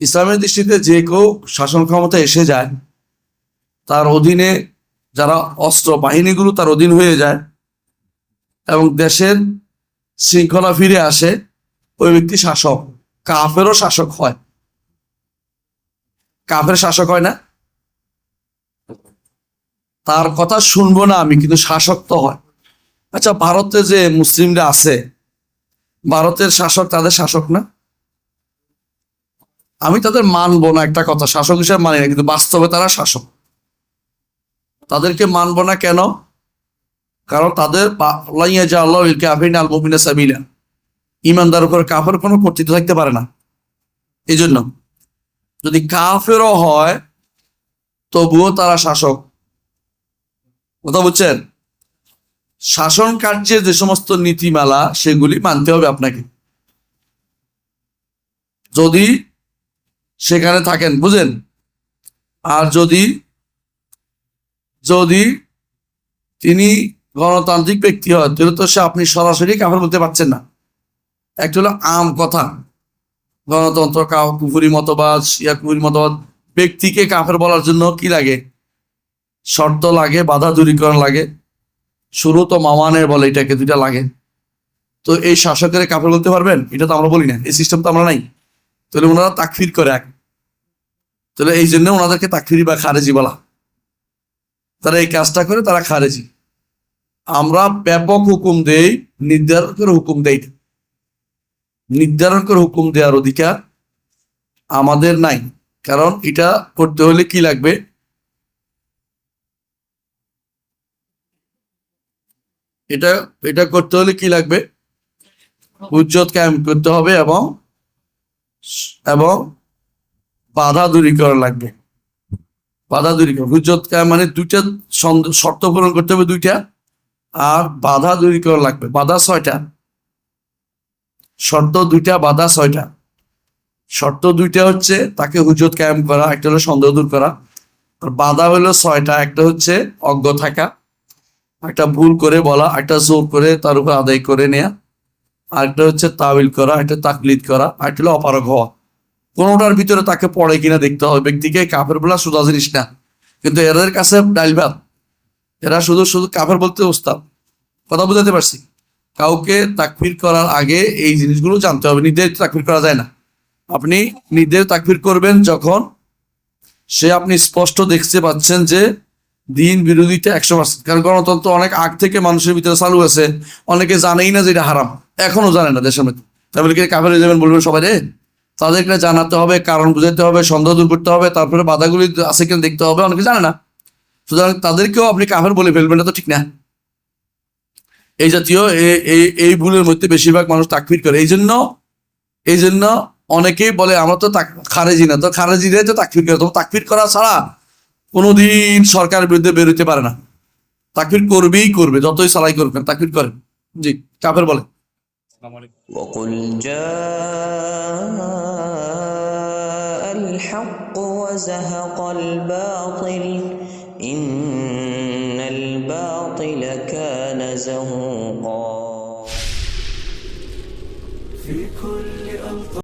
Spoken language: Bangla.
ইসলামের দৃষ্টিতে যে কেউ শাসন ক্ষমতা এসে যায়, তার অধীনে যারা অস্ত্র বাহিনীগুলো তার অধীন হয়ে যায় এবং দেশের শৃঙ্খলা ফিরে আসে, ওই ব্যক্তি শাসক। কাফেরও শাসক হয়। কাফের শাসক হয় না। তার কথা শুনব না আমি, কিন্তু শাসক তো হয়। আচ্ছা ভারতে যে মুসলিমরা আছে, ভারতের শাসক তাদের শাসক না? আমি তাদের মানবো না একটা কথা। শাসক হিসেবে মানি না, কিন্তু বাস্তবে তারা শাসক। তাদেরকে মানবো না কেন? কারণ তাদের ইমানদার উপর কাফের কোনো কর্তৃত্ব থাকতে পারে না। এই জন্য যদি কাফেরও হয়, তবুও তারা শাসক। কথা বুঝছেন? শাসন কার্যের যে সমস্ত নীতিমালা, সেগুলি মানতে হবে আপনাকে। যদি সেখানে থাকেন, বুঝেন? আর যদি যদি তিনি গণতান্ত্রিক ব্যক্তি হয় তাহলে তো সে আপনি সরাসরি কাফের বলতে পারছেন না। একটা হলো আম কথা। গণতন্ত্র, কাউ কুফুরি মতবাদ ইয়া কুফুরি মতবাদ, ব্যক্তিকে কাফের বলার জন্য কি লাগে? শর্ত লাগে, বাধা দূরীকরণ লাগে শুরু তো মামানের বলে এটাকে দুইটা লাগে। তো এই শাসকের কাফের বলতে পারবেন? এটা তো আমরা বলি না, এই সিস্টেম তো আমরা নাই। তাহলে ওনারা তাকফির করে এক। তাহলে এই জন্য ওনাদেরকে তাকফিরি বা খারেজি বলা তারা এই কাজটা করে, তারা খারেজি। আমরা ব্যাপক হুকুম দেই, নির্ধারকের হুকুম দেই না। নির্ধারণ করে হুকুম দেওয়ার অধিকার আমাদের নাই। কারণ এটা করতে হলে কি লাগবে? এটা এটা করতে হলে কি লাগবে? উজ্জত কায়েম করতে হবে এবং এবং বাধা দূরীকরণ লাগবে। বাধা দূরীকরণ কায়েম মানে দুইটা শর্ত পূরণ করতে হবে দুইটা, আর বাধা দূরীকরণ লাগবে। বাধা ছয়টা। শর্ত দুইটা, বাধা ছয়টা। শর্ত দুইটা হচ্ছে তাকে হুজত কায়েম করা, একটা হলো সন্দেহ দূর করা। আর বাধা হলো ছয়টা, একটা হচ্ছে অজ্ঞ থাকা, একটা ভুল করে বলা, একটা জোর করে তার উপর আদায় করে নেয়া, আরেকটা হচ্ছে তাবিল করা, একটা তাকলিদ করা, আরেকটা হলো অপারগ হওয়া। কোনোটার ভিতরে তাকে পড়ে কিনা দেখতে হবে। ব্যক্তিকে কাফের বলা সোজা জিনিস না। কিন্তু এদের কাছে ডাইল ভাত এরা শুধু শুধু কাফের বলতে উস্তাদ কথা বুঝাতে পারছি। কাউকে তাকফির করার আগে এই জিনিসগুলো জানতে হবে। নির্ধারিত তাকফির করা যায় না। আপনি নির্ধারিত তাকফির করবেন যখন সে আপনি স্পষ্ট দেখতে পাচ্ছেন যে দিন বিরোধীটা একশো পার্সেন্ট। কারণ গণতন্ত্র অনেক আগ থেকে মানুষের ভিতরে চালু আছে। অনেকে জানেই না যে এটা হারাম। এখনও জানে না দেশের মধ্যে। কি কাফের যাবেন বলবেন সবাই রে? তাদেরকে জানাতে হবে, কারণ বুঝাতে হবে, সন্দেহ দূর করতে হবে, তারপরে বাধাগুলি আছে কিনা দেখতে হবে, অনেকে জানে না। সুতরাং তাদেরকেও আপনি কাফের বলে ফেলবেন না তো ঠিক না। এই জাতীয় এই এই ভুলের মধ্যে বেশিরভাগ মানুষ তাকফির করে। এই জন্য এই জন্য অনেকেই বলে, আমরা তো খারেজি না। তো খারেজিরাই তো তাকফির করে। তো তাকফির করা ছাড়া কোনোদিন সরকারের বিরুদ্ধে বেরোতে পারে না। তাকফির করবেই করবে, যতই সালাই করবেন তাকফির করেন। জি, কাফের বলে। وقل جاء الحق وزهق الباطل. إن الباطل كان زهوقا. في كل